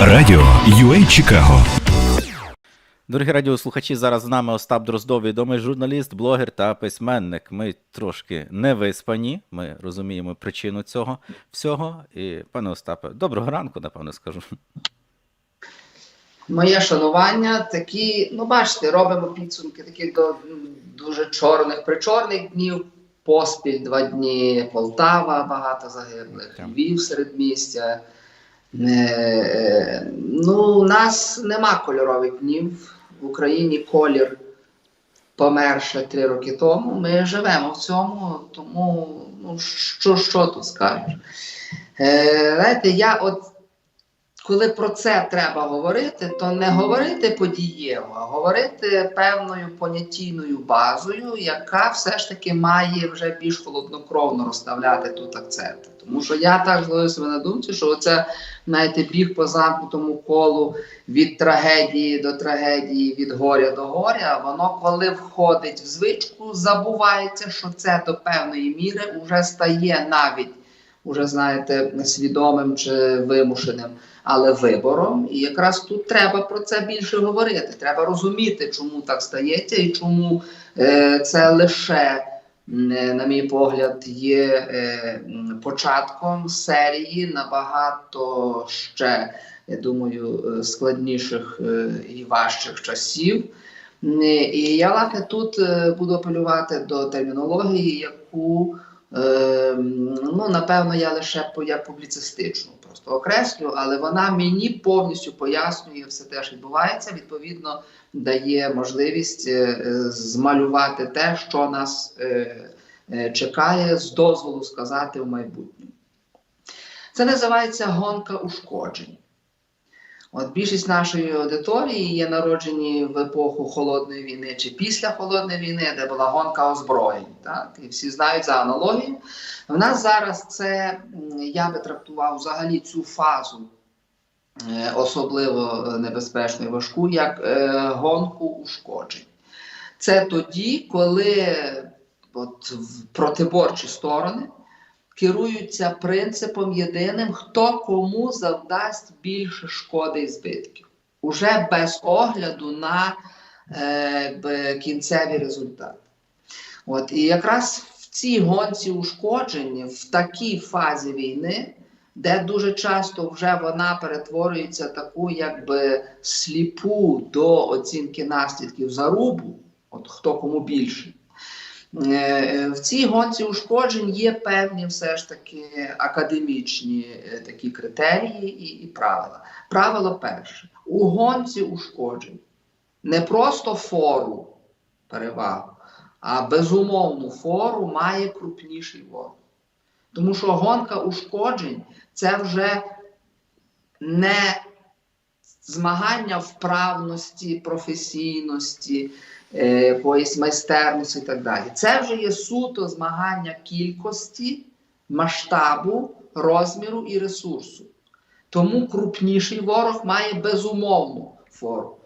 Радіо UA Чикаго. Дорогі радіослухачі, зараз з нами Остап Дроздов, відомий журналіст, блогер та письменник. Ми трошки не виспані, ми розуміємо причину цього всього. І, пане Остапе, доброго ранку, напевно, скажу. Моє шанування такі, ну бачите, робимо підсумки такі до дуже чорних причорних днів. Поспіль два дні Полтава, багато загиблих, Львів середмістя. Е, ну, у нас нема кольорових днів. В Україні колір помер ще три роки тому. Ми живемо в цьому, тому ну, що, що тут скажеш? Е, знаєте, я от коли про це треба говорити, то не говорити подієво, а говорити певною понятійною базою, яка все ж таки має вже більш холоднокровно розставляти тут акценти. Тому що я так зловив себе на думці, що оце, знаєте, біг по замкнутому колу від трагедії до трагедії, від горя до горя, воно коли входить в звичку, забувається, що це до певної міри вже стає навіть, уже знаєте, свідомим чи вимушеним але вибором. І якраз тут треба про це більше говорити. Треба розуміти, чому так стається, і чому е, це лише, на мій погляд, є е, початком серії набагато ще, я думаю, е, складніших е, і важчих часів. І я власне тут е, буду апелювати до термінології, яку е, ну, напевно, я лише як публіцистичну просто окреслю, але вона мені повністю пояснює все те, що відбувається. Відповідно, дає можливість е, е, змалювати те, що нас е, чекає, з дозволу сказати в майбутньому. Це називається гонка ушкоджень. От більшість нашої аудиторії є народжені в епоху холодної війни чи після холодної війни, де була гонка озброєнь. Так? І всі знають за аналогію. В нас зараз це я би трактував взагалі цю фазу е, особливо небезпечну і важку, як е, гонку ушкоджень. Це тоді, коли от, протиборчі сторони керуються принципом єдиним, хто кому завдасть більше шкоди і збитків, уже без огляду на е, кінцеві результати. От, і якраз в цій гонці ушкоджень, в такій фазі війни, де дуже часто вже вона перетворюється таку, якби сліпу до оцінки наслідків зарубу, от хто кому більше. Е, В цій гонці ушкоджень є певні все ж таки академічні е, такі критерії і, і правила. Правило перше: у гонці ушкоджень не просто фору перевагу, а безумовну фору має крупніший ворог. Тому що гонка ушкоджень це вже не змагання вправності, професійності, е, якоїсь майстерності і так далі. Це вже є суто змагання кількості, масштабу, розміру і ресурсу. Тому крупніший ворог має безумовну фору.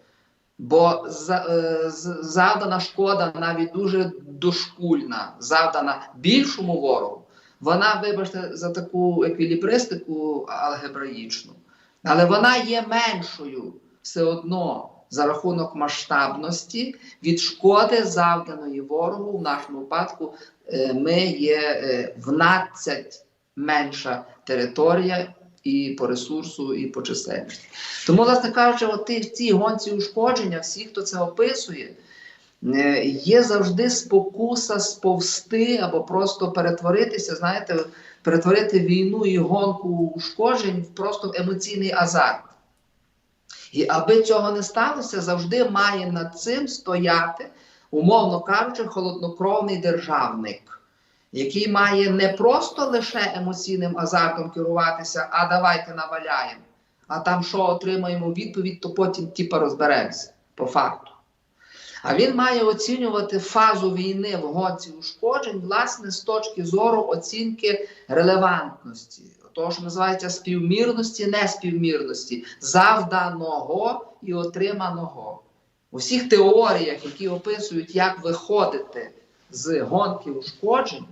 Бо е, завдана шкода навіть дуже дошкульна, завдана більшому ворогу, вона, вибачте, за таку еквілібристику алгебраїчну, але вона є меншою все одно за рахунок масштабності від шкоди, завданої ворогу. В нашому випадку е, ми є е, в 12 менша територія і по ресурсу, і по чисельності. Тому, власне кажучи, от в цій гонці ушкодження, всі, хто це описує, е, є завжди спокуса сповзти або просто перетворитися, знаєте, перетворити війну і гонку ушкоджень в просто емоційний азарт. І аби цього не сталося, завжди має над цим стояти, умовно кажучи, холоднокровний державник який має не просто лише емоційним азартом керуватися, а давайте наваляємо. А там що отримаємо відповідь, то потім типа розберемося по факту. А він має оцінювати фазу війни в гонці ушкоджень, власне, з точки зору оцінки релевантності, того, що називається співмірності, неспівмірності, завданого і отриманого. У всіх теоріях, які описують, як виходити з гонки ушкоджень,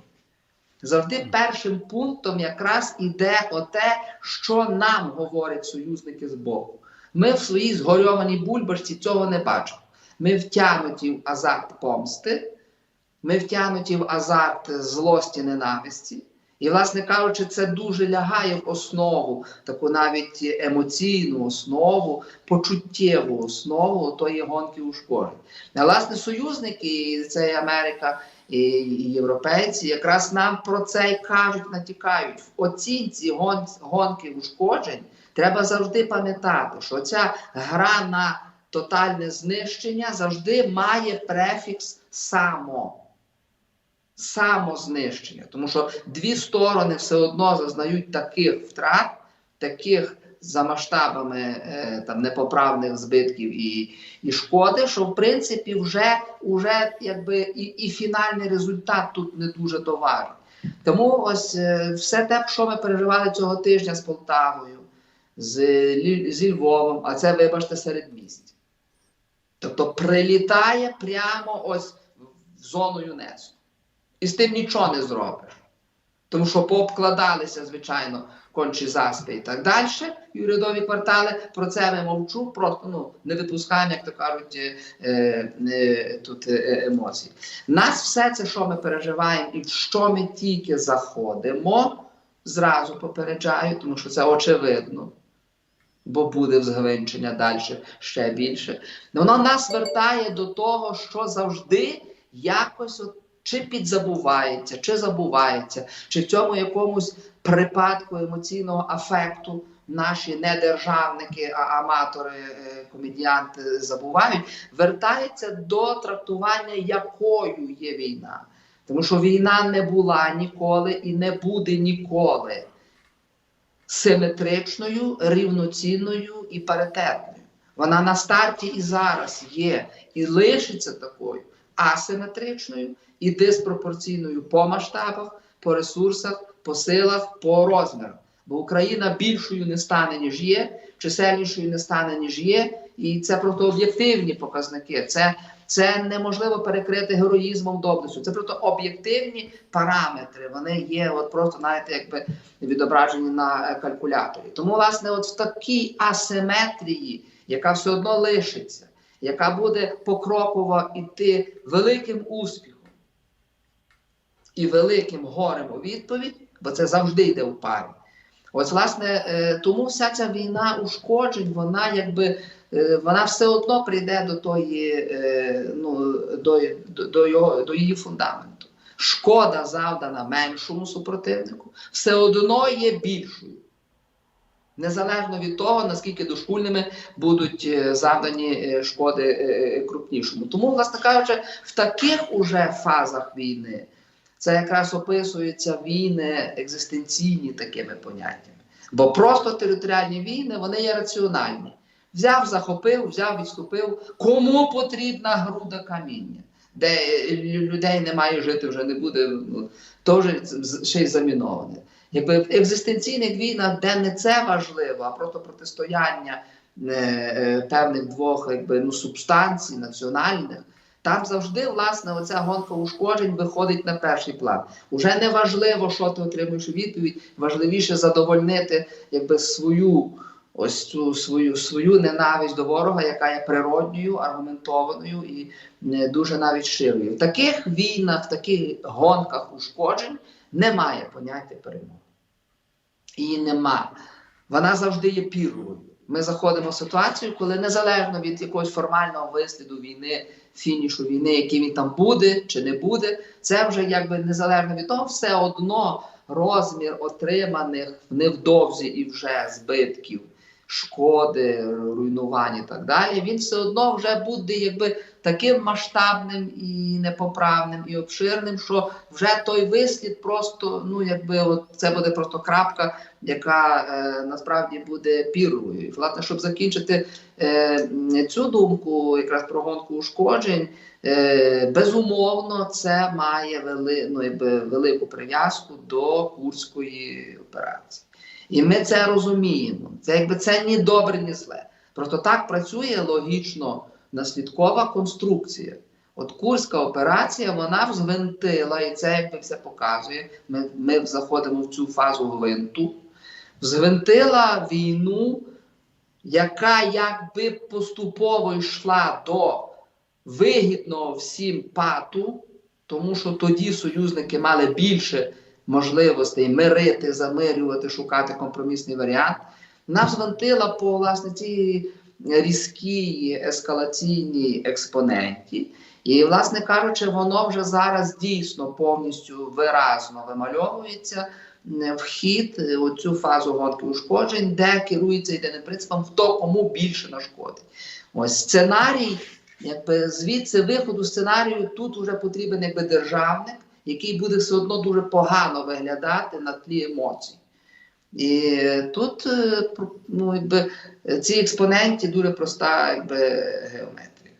Завжди першим пунктом якраз іде оте, що нам говорять союзники з боку. Ми в своїй згорьованій бульбашці цього не бачимо. Ми втягнуті в азарт помсти, ми втягнуті в азарт злості ненависті. І, власне кажучи, це дуже лягає в основу, таку навіть емоційну основу, почуттєву основу тої гонки ушкоджень. А власне, союзники, це і Америка і, і європейці, якраз нам про це й кажуть, натякають. В оцінці гон, гонки ушкоджень треба завжди пам'ятати, що ця гра на тотальне знищення завжди має префікс само самознищення. Тому що дві сторони все одно зазнають таких втрат, таких за масштабами е, там непоправних збитків і, і шкоди, що в принципі вже, вже якби і, і фінальний результат тут не дуже товарний. Тому ось е, все те, що ми переживали цього тижня з Полтавою, з, зі Львовом, а це, вибачте, середмістя. Тобто прилітає прямо ось в зону ЮНЕСКО. І з тим нічого не зробиш. Тому що пообкладалися, звичайно, кончі заспи і так далі, і урядові квартали. Про це ми мовчу, просто ну, не випускаємо, як то кажуть, е, е, тут е, емоцій. Нас все це, що ми переживаємо, і в що ми тільки заходимо, зразу попереджаю, тому що це очевидно. Бо буде взгвинчення далі ще більше. Воно нас вертає до того, що завжди якось от чи підзабувається, чи забувається, чи в цьому якомусь припадку емоційного афекту наші не державники, а аматори, е, комедіанти забувають, вертається до трактування, якою є війна. Тому що війна не була ніколи і не буде ніколи симетричною, рівноцінною і паритетною. Вона на старті і зараз є, і лишиться такою асиметричною і диспропорційною по масштабах, по ресурсах, по силах, по розмірах. Бо Україна більшою не стане, ніж є, чисельнішою не стане, ніж є, і це просто об'єктивні показники. Це, це неможливо перекрити героїзмом доблестю. Це просто об'єктивні параметри. Вони є, от просто знаєте, якби відображені на е, калькуляторі. Тому, власне, от в такій асиметрії, яка все одно лишиться, яка буде покроково йти великим успіхом і великим горем у відповідь, бо це завжди йде в парі. Ось, власне, е, тому вся ця війна ушкоджень, вона якби е, вона все одно прийде до тої, е, ну, до, до, його, до її фундаменту. Шкода завдана меншому супротивнику, все одно є більшою. Незалежно від того, наскільки дошкульними будуть завдані шкоди крупнішому. Тому, власне кажучи, в таких уже фазах війни це якраз описуються війни екзистенційні такими поняттями. Бо просто територіальні війни вони є раціональні. Взяв, захопив, взяв, відступив. Кому потрібна груда каміння, де е, людей немає жити вже не буде, ну, то ще й заміноване. Якби в екзистенційних війнах, де не це важливо, а просто протистояння е, е, певних двох якби, ну, субстанцій національних, там завжди, власне, оця гонка ушкоджень виходить на перший план. Уже не важливо, що ти отримуєш відповідь, важливіше задовольнити якби, свою, ось цю свою, свою ненависть до ворога, яка є природньою, аргументованою і е, дуже навіть широю. В таких війнах, в таких гонках ушкоджень немає поняття перемоги. Її нема. Вона завжди є пірровою. Ми заходимо в ситуацію, коли незалежно від якогось формального висліду війни, фінішу війни, який він там буде чи не буде, це вже якби незалежно від того, все одно розмір отриманих невдовзі і вже збитків, шкоди, руйнувань і так далі, він все одно вже буде якби таким масштабним і непоправним, і обширним, що вже той вислід просто, ну якби от це буде просто крапка, яка е, насправді буде піровою. І власне, щоб закінчити е, цю думку, якраз про гонку ушкоджень, е, безумовно, це має вели, ну, якби, велику прив'язку до Курської операції. І ми це розуміємо. Це якби це ні добре, ні зле. Просто так працює логічно наслідкова конструкція. От Курська операція, вона взвинтила, і це якби все показує. Ми, ми заходимо в цю фазу гвинту, взвинтила війну, яка якби поступово йшла до вигідного всім пату, тому що тоді союзники мали більше можливостей мирити, замирювати, шукати компромісний варіант. Нас вантила по власне цій різкій ескалаційній експоненті. І, власне кажучи, воно вже зараз дійсно повністю виразно вимальовується вхід е, у цю фазу гонки ушкоджень, де керується єдиним принципом, хто кому більше нашкодить. Ось сценарій, якби звідси виходу сценарію тут вже потрібен якби державник, який буде все одно дуже погано виглядати на тлі емоцій. І тут е, ну, якби, е, ці експоненті дуже проста якби, геометрія.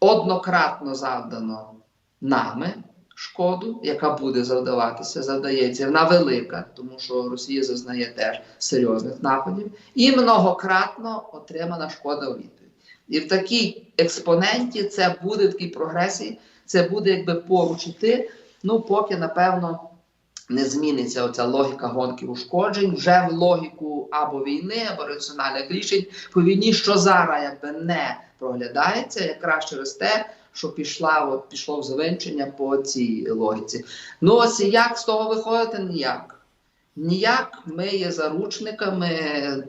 Однократно завдано нами шкоду, яка буде завдаватися, завдається. Вона велика, тому що Росія зазнає теж серйозних нападів, і многократно отримана шкода у відповідь. І в такій експоненті це буде в такій прогресії, це буде якби поруч іти, ну поки напевно не зміниться оця логіка гонки ушкоджень вже в логіку або війни, або раціональних рішень по війні, що зараз якби не проглядається, якраз через те, що пішла, от, пішло завинчення по цій логіці. Ну ось як з того виходити? Ніяк. Ніяк ми є заручниками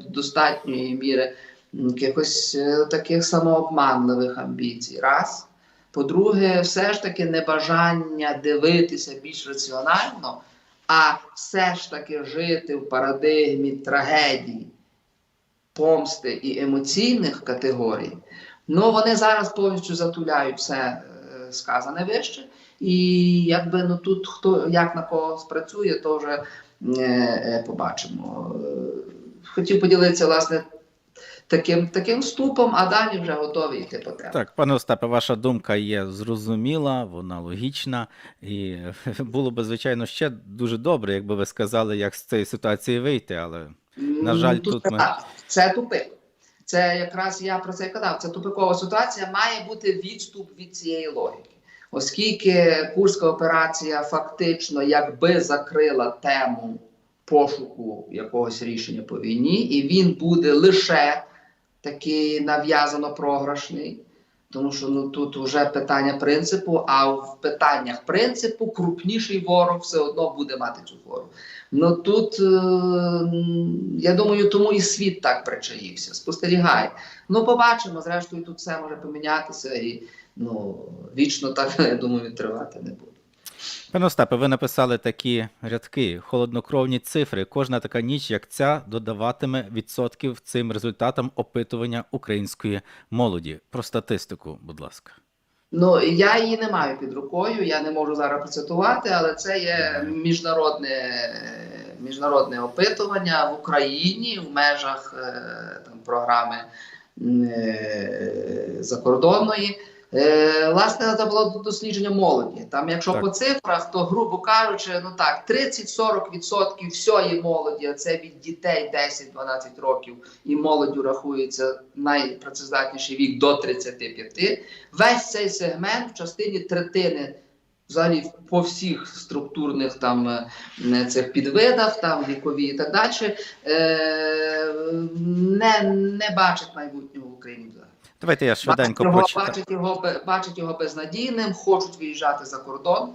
достатньої міри якихось е, таких самообманливих амбіцій. Раз. По-друге, все ж таки небажання дивитися більш раціонально, а все ж таки жити в парадигмі трагедії, помсти і емоційних категорій, ну вони зараз повністю затуляють все е, сказане вище. І якби ну тут хто як на кого спрацює, то вже е, е, побачимо. Е, Хотів поділитися власне таким, таким вступом, а далі вже готові йти по темі. Так, пане Остапе, ваша думка є зрозуміла, вона логічна, і було б, звичайно, ще дуже добре, якби ви сказали, як з цієї ситуації вийти, але на жаль, Ну, тут ми- це тупик. Це якраз я про це і казав. Це тупикова ситуація. Має бути відступ від цієї логіки, оскільки Курська операція фактично якби закрила тему пошуку якогось рішення по війні, і він буде лише такий нав'язано програшний. Тому що ну тут вже питання принципу, а в питаннях принципу крупніший ворог все одно буде мати цю форму. Ну тут е, я думаю, тому і світ так причаївся. Спостерігай. Ну, побачимо. Зрештою, тут все може помінятися, і ну вічно так я думаю, тривати не буде. Пане Остапе, ви написали такі рядки, холоднокровні цифри. Кожна така ніч, як ця, додаватиме відсотків цим результатам опитування української молоді. Про статистику, будь ласка. Ну я її не маю під рукою, я не можу зараз процитувати, але це є міжнародне, міжнародне опитування в Україні в межах е, там, програми е, закордонної. Е, власне, це було дослідження молоді. Там, якщо Так. по цифрах, то грубо кажучи, ну так, 30-40% всієї молоді, а це від дітей 10-12 років, і молоддю рахується найпрацездатніший вік до 35. Весь цей сегмент в частині третини. Взагалі по всіх структурних там е, цих підвидах, там вікові і так далі, е, не, не бачить майбутнього в Україні взагалі. Давайте я швиденько Бачать його, бачать, його, бачать його безнадійним, хочуть виїжджати за кордон,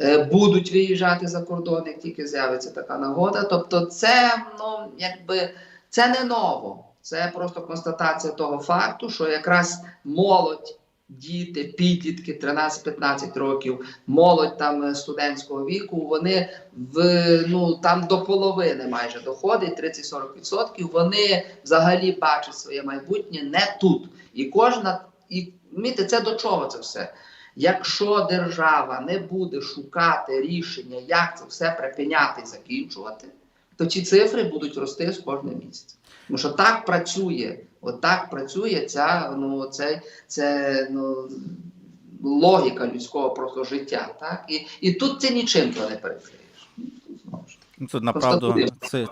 е, будуть виїжджати за кордон, як тільки з'явиться така нагода. Тобто, це ну якби це не ново. Це просто констатація того факту, що якраз молодь, діти, підлітки 13-15 років, молодь там е, студентського віку, вони в ну там до половини майже доходить 30-40%. Вони взагалі бачать своє майбутнє не тут. І кожна, і розумієте, це до чого це все? Якщо держава не буде шукати рішення, як це все припиняти і закінчувати, то ці цифри будуть рости з кожним місяцем. Тому що так працює, от так працює ця, ну, це, це ну, логіка людського просто життя. Так? І, і тут це нічим не перекриєш. Ну, тут ж направду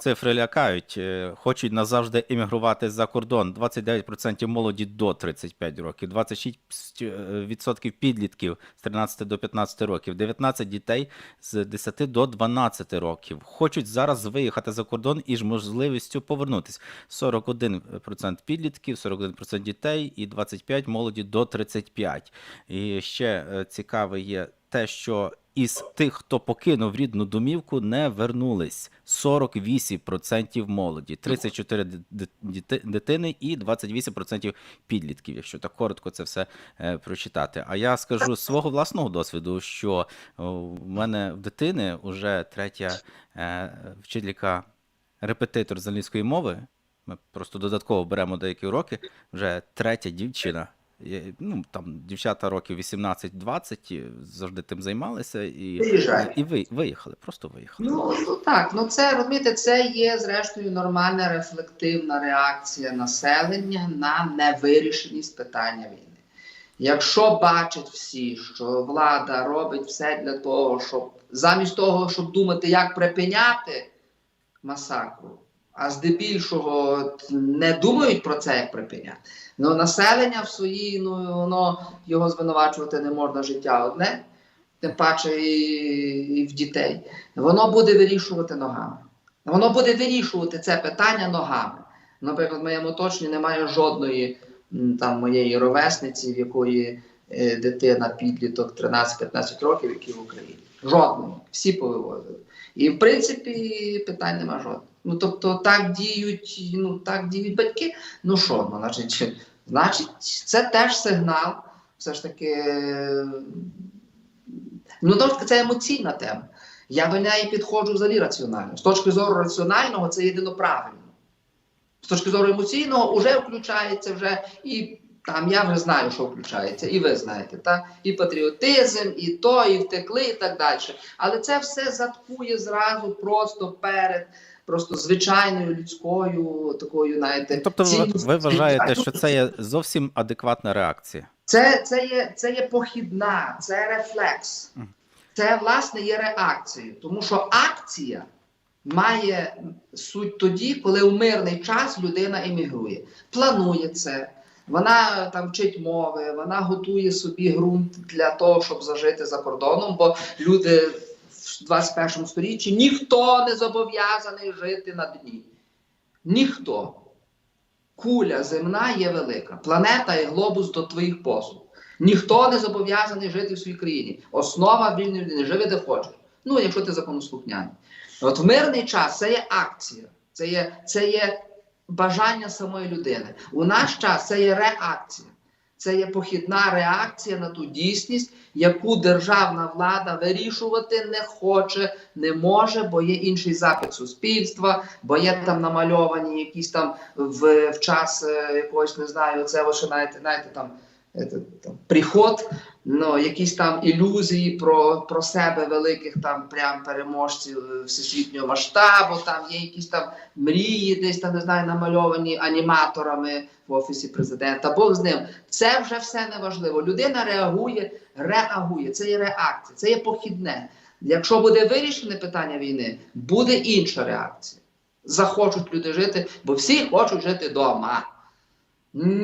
цифри лякають. Е, Хочуть назавжди іммігрувати за кордон. 29% молоді до 35 років, 26% підлітків з 13 до 15 років, 19 дітей з 10 до 12 років. Хочуть зараз виїхати за кордон із можливістю повернутися. 41% підлітків, 41% дітей і 25% молоді до 35. І ще е, цікаве є те, що із тих, хто покинув рідну домівку, не вернулись 48% молоді, 34 ди- ди- дитини і 28% підлітків, якщо так коротко це все е, прочитати. А я скажу з свого власного досвіду, що в мене в дитини вже третя е, вчителька репетитор з англійської мови. Ми просто додатково беремо деякі уроки. Вже третя дівчина. Ну, там дівчата років 18-20 завжди тим займалися і, і ви, виїхали, просто виїхали. Ну, ну так, ну це розумієте, це є зрештою нормальна рефлективна реакція населення на невирішеність питання війни. Якщо бачать всі, що влада робить все для того, щоб замість того, щоб думати, як припиняти масакру, а здебільшого не думають про це, як припиняти. Ну, населення в своїй, ну воно його звинувачувати не можна життя одне, тим паче і, і в дітей. Воно буде вирішувати ногами. Воно буде вирішувати це питання ногами. Наприклад, в моєму оточенні немає жодної там моєї ровесниці, в якої е, дитина підліток 13-15 років, які в Україні. Жодної. Всі повивозили. І в принципі питань нема жодних. Ну тобто так діють, ну так діють батьки. Ну що, ну, значить, значить, це теж сигнал, все ж таки. Ну, тому що це емоційна тема. Я до неї підходжу взагалі раціонально. З точки зору раціонального, це єдино правильно. З точки зору емоційного, вже включається вже і там я вже знаю, що включається, і ви знаєте, та? і патріотизм, і то, і втекли, і так далі. Але це все заткує зразу просто перед просто звичайною людською такою, знаєте, Тобто ви, ви вважаєте, що це є зовсім адекватна реакція? Це, це, є, це є похідна, це рефлекс. Це, власне, є реакцією. Тому що акція має суть тоді, коли в мирний час людина емігрує. Планує це, вона там вчить мови, вона готує собі ґрунт для того, щоб зажити за кордоном, бо люди 21 сторіччі ніхто не зобов'язаний жити на дні. Ніхто куля земна є велика. Планета і глобус до твоїх послуг. Ніхто не зобов'язаний жити в своїй країні. Основа вільної людини. Живи де хочеш. Ну, якщо ти законослухняний. От в мирний час це є акція, це є, це є бажання самої людини. У наш час це є реакція. Це є похідна реакція на ту дійсність, яку державна влада вирішувати не хоче, не може, бо є інший запит суспільства, бо є там намальовані якісь там в, в час е, якогось, не знаю, це ще знаєте, знаєте там, е, там приход, ну, якісь там ілюзії про, про себе великих там прям переможців е, всесвітнього масштабу, там є якісь там мрії, десь там не знаю, намальовані аніматорами в офісі президента. Бог з ним. Це вже все неважливо. Людина реагує, реагує. Це є реакція, це є похідне. Якщо буде вирішене питання війни, буде інша реакція. Захочуть люди жити, бо всі хочуть жити вдома.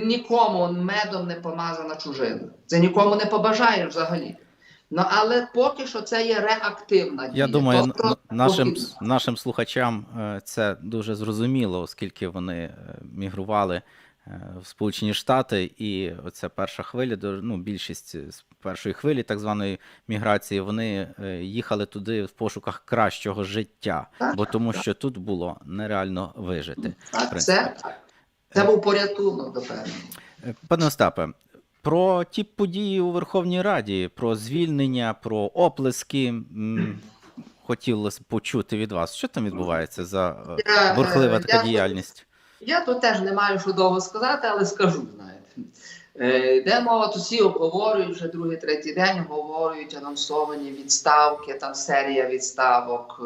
Нікому медом не помазана чужина. Це нікому не побажаєш взагалі. Ну але поки що це є реактивна дія. Я думаю, Тобто, нашим, нашим слухачам е, це дуже зрозуміло, оскільки вони е, мігрували е, в Сполучені Штати, і оця перша хвиля, ну, більшість з першої хвилі так званої міграції, вони їхали туди в пошуках кращого життя, Так, бо тому що тут було нереально вижити. Так, це, це був порятунок до певного. Е, Пане Остапе, про ті події у Верховній Раді, про звільнення, про оплески. Хотілося б почути від вас, що там відбувається за е, е, бурхлива така я, діяльність. Я тут теж не маю що довго сказати, але скажу, знаєте. Е, Йде мова, то всі обговорюють вже другий, третій день, обговорюють анонсовані відставки, там серія відставок е,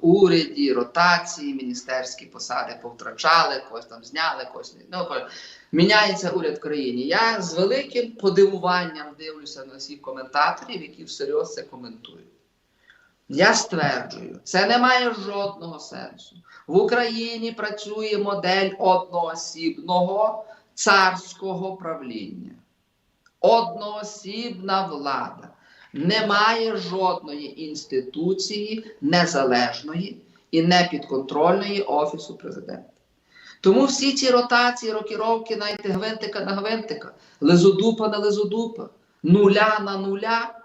в уряді, ротації, міністерські посади повтрачали, когось там зняли, когось. Ну, міняється уряд в країні. Я з великим подивуванням дивлюся на всіх коментаторів, які всерйоз це коментують. Я стверджую, це не має жодного сенсу. В Україні працює модель одноосібного царського правління. Одноосібна влада. Немає жодної інституції незалежної і непідконтрольної Офісу президента. Тому всі ці ротації, рокіровки, навіть гвинтика на гвинтика, лизодупа на лизодупа, нуля на нуля.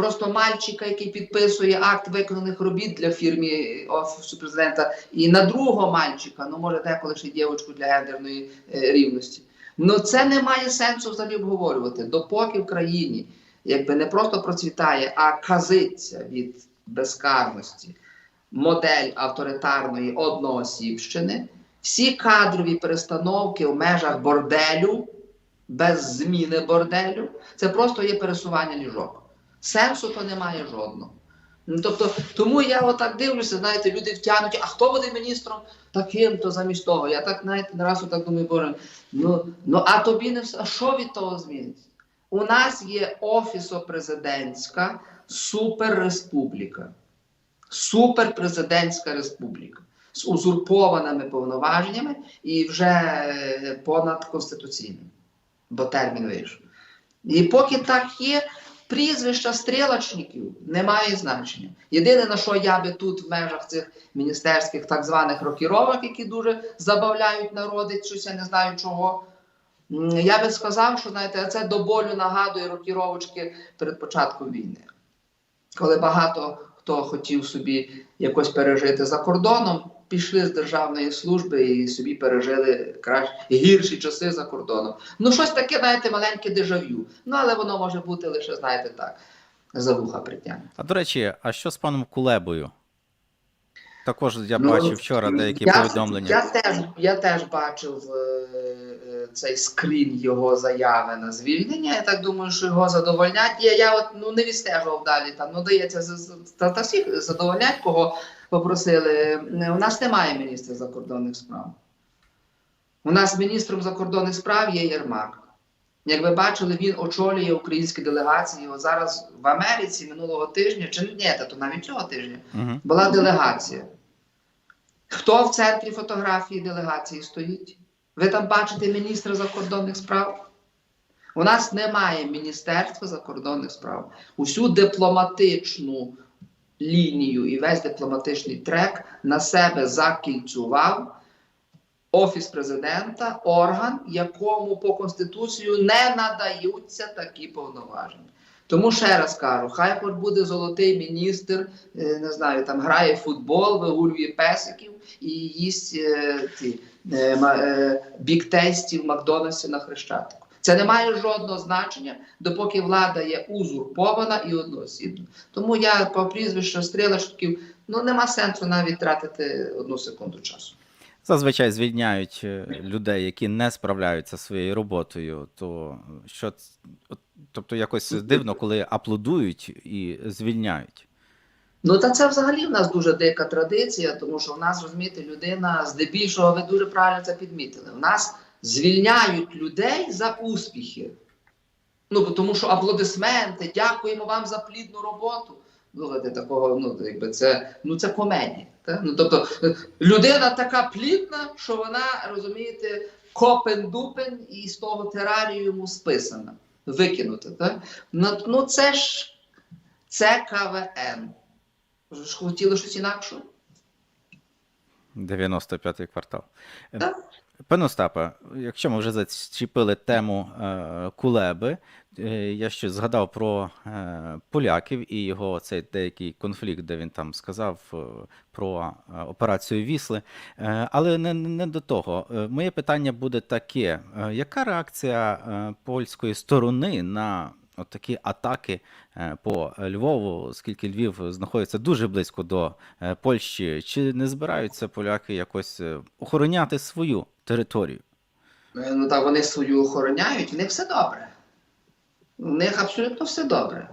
Просто мальчика, який підписує акт виконаних робіт для фірми Офісу президента, і на другого мальчика, ну може деколи ще дівчинку для гендерної е, рівності. Ну це не має сенсу взагалі обговорювати. Допоки в країні якби не просто процвітає, а казиться від безкарності модель авторитарної одноосібщини, всі кадрові перестановки в межах борделю, без зміни борделю, це просто є пересування ліжок. Сенсу то немає жодного. Ну, тобто, тому я отак дивлюся, знаєте, люди втягнуті, а хто буде міністром таким-то замість того? Я так знаєте, не раз отак думаю, боже, ну, ну а тобі не все. А що від того зміниться? У нас є офісо-президентська суперреспубліка. Суперпрезидентська республіка з узурпованими повноваженнями і вже е, понадконституційним, бо термін вийшов. І поки так є, прізвища стрілочників не має значення. Єдине, на що я би тут в межах цих міністерських так званих рокіровок, які дуже забавляють народи, щось я не знаю чого. Я би сказав, що знаєте, це до болю нагадує рокіровочки перед початком війни. Коли багато хто хотів собі якось пережити за кордоном, пішли з державної служби і собі пережили краще гірші часи за кордоном. Ну, щось таке, знаєте, маленьке дежавю. Ну, але воно може бути лише, знаєте, так, за вуха притягне. А до речі, а що з паном Кулебою? Також я Ну, бачив вчора деякі я, повідомлення. Я теж, я теж бачив е, е, цей скрін його заяви на звільнення. Я так думаю, що його задовольнять. Я, я от ну не відстежував далі. Там ну дається та, та всіх задовольнять, кого попросили. У нас немає міністра закордонних справ. У нас міністром закордонних справ є Єрмак. Як ви бачили, він очолює українські делегації. От зараз в Америці минулого тижня, чи ні, та то навіть цього тижня, Угу. була делегація. Хто в центрі фотографії делегації стоїть? Ви там бачите міністра закордонних справ? У нас немає Міністерства закордонних справ. Усю дипломатичну лінію і весь дипломатичний трек на себе закільцював Офіс президента, орган, якому по Конституцію не надаються такі повноваження. Тому ще раз кажу, хай хоч буде золотий міністр, е, не знаю, там грає футбол, вигулює песиків і їсть е, ці е, біктейсті в Макдональдсі на Хрещатику. Це не має жодного значення, допоки влада є узурпована і одноосібна. Тому я по прізвищу стрілочків ну нема сенсу навіть тратити одну секунду часу. Зазвичай звільняють е, людей, які не справляються зі своєю роботою. То що тобто якось дивно, коли аплодують і звільняють. Ну та це взагалі в нас дуже дика традиція, тому що в нас, розумієте, людина здебільшого, ви дуже правильно це підмітили. В нас звільняють людей за успіхи. Ну, тому що аплодисменти, дякуємо вам за плідну роботу. Слухайте, такого, ну, якби це, ну, це комедія. Та? Ну, тобто, е, людина така плідна, що вона, розумієте, копен-дупен і з того тераріуму списана, викинута. Та? Ну, ну, це ж це КВН. Ж хотіли щось інакше? 95-й квартал. Так. Пане Остапе, якщо ми вже зачепили тему е, Кулеби, я ще згадав про е, поляків і його цей деякий конфлікт, де він там сказав е, про е, операцію Вісли. Е, але не, не до того. Е, моє питання буде таке: Е, яка реакція е, польської сторони на такі атаки е, по Львову, оскільки Львів знаходиться дуже близько до е, Польщі, чи не збираються поляки якось е, охороняти свою територію? Е, Ну так вони свою охороняють, в них все добре. У них абсолютно все добре.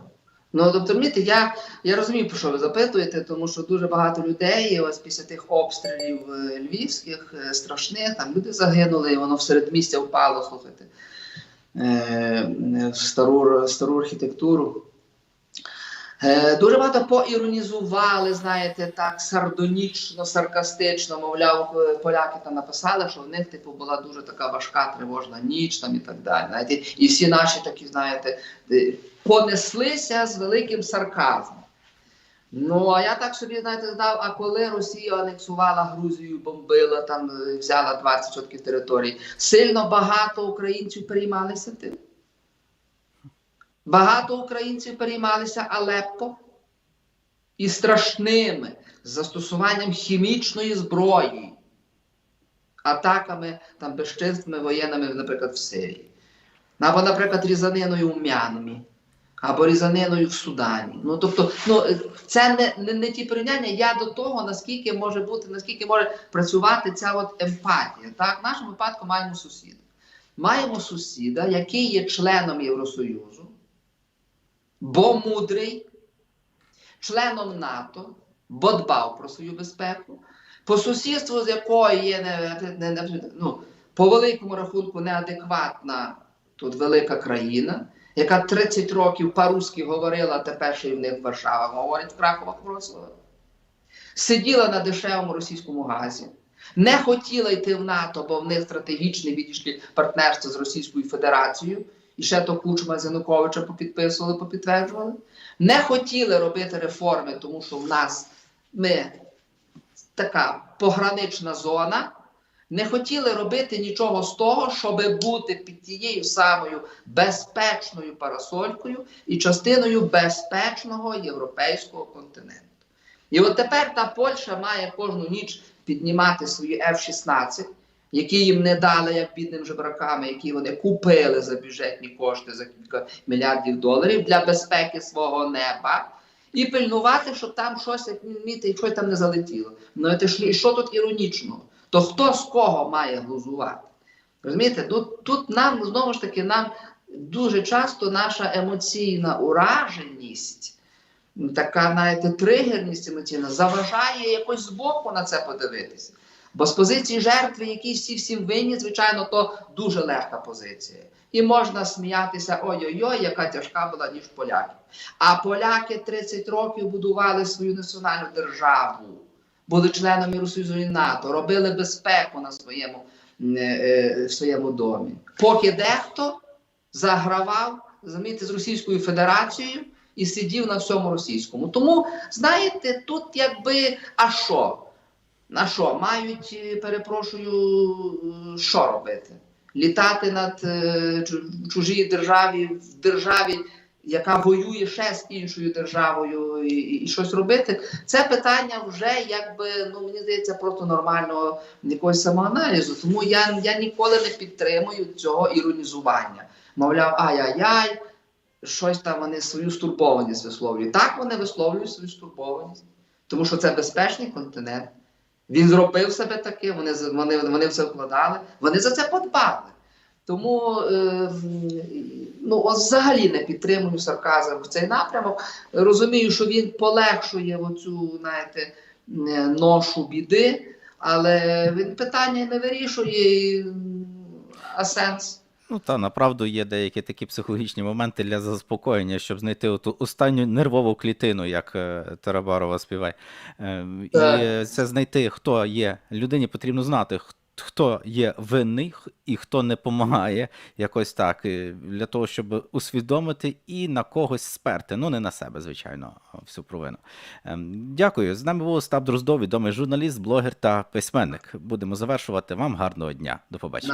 Ну, тобто, розумієте, я, я розумію, про що ви запитуєте, тому що дуже багато людей, ось після тих обстрілів е, львівських, е, страшних, там люди загинули, і воно в середмістя впало, слухайте, е, в стару, стару архітектуру. Е, Дуже багато поіронізували, знаєте, так сардонічно, саркастично, мовляв, е, поляки там написали, що в них типу була дуже така важка тривожна ніч там і так далі. Знаєте, і всі наші такі, знаєте, е, понеслися з великим сарказмом. Ну, а я так собі, знаєте, знав, а коли Росія анексувала Грузію, бомбила, там взяла 20% територій, сильно багато українців переймалися тим. Багато українців переймалися Алеппо і страшними застосуванням хімічної зброї, атаками там безчинствами воєнними, наприклад, в Сирії. Або, наприклад, різаниною в Мянмі, або різаниною в Судані. Ну, тобто, ну, це не, не, не ті порівняння. Я до того, наскільки може бути, наскільки може працювати ця от емпатія. Так? В нашому випадку маємо сусіда. Маємо сусіда, який є членом Євросоюзу, бо мудрий, членом НАТО, бо дбав про свою безпеку, по сусідству з якою є не, не, не, ну, по великому рахунку неадекватна тут велика країна, яка 30 років по-русски говорила, тепер ще й в них Варшава говорить в Кракова Вроцлава. Сиділа на дешевому російському газі, не хотіла йти в НАТО, бо в них стратегічне відійшли партнерство з Російською Федерацією. І ще то Кучма з Януковича попідписували, попідтверджували. Не хотіли робити реформи, тому що в нас ми така погранична зона. Не хотіли робити нічого з того, щоб бути під тією самою безпечною парасолькою і частиною безпечного європейського континенту. І от тепер та Польща має кожну ніч піднімати свої F-16, які їм не дали як бідним жебракам, які вони купили за бюджетні кошти за кілька мільярдів доларів для безпеки свого неба. І пильнувати, щоб там щось як вміти, щось там не залетіло. Ну і що, тут іронічного? То хто з кого має глузувати? Розумієте, тут, тут нам знову ж таки нам дуже часто наша емоційна ураженість, така навіть тригерність емоційна, заважає якось збоку на це подивитися. Бо з позиції жертви, які всі всім винні, звичайно, то дуже легка позиція. І можна сміятися, ой-ой-ой, яка тяжка була, ніж поляки. А поляки 30 років будували свою національну державу, були членами Євросоюзу і НАТО, робили безпеку на своєму, е, е, в своєму домі. Поки дехто загравав розумієте, з Російською Федерацією і сидів на всьому російському. Тому, знаєте, тут якби, а що? На що? Мають, е, перепрошую, е, що робити? Літати над е, чужій державі, в державі, яка воює ще з іншою державою, і, і, щось робити. Це питання вже якби, ну мені здається, просто нормального якогось самоаналізу. Тому я, я ніколи не підтримую цього іронізування. Мовляв, ай-яй-яй, щось там вони свою стурбованість висловлюють. Так вони висловлюють свою стурбованість, тому що це безпечний континент. Він зробив себе таким, вони, вони, вони в це вкладали, вони за це подбали. Тому е, ну, взагалі не підтримую сарказм в цей напрямок. Розумію, що він полегшує оцю, знаєте, ношу біди, але він питання не вирішує, а сенс. Ну та направду є деякі такі психологічні моменти для заспокоєння, щоб знайти ту останню нервову клітину, як е, Тарабарова співає. Е, І е, це знайти, хто є. Людині потрібно знати, хто є винний і хто не допомагає, якось так, е, для того, щоб усвідомити і на когось сперти. Ну, не на себе, звичайно, всю провину. Ем, Дякую. З нами був Остап Дроздов, відомий журналіст, блогер та письменник. Будемо завершувати. Вам гарного дня. До побачення.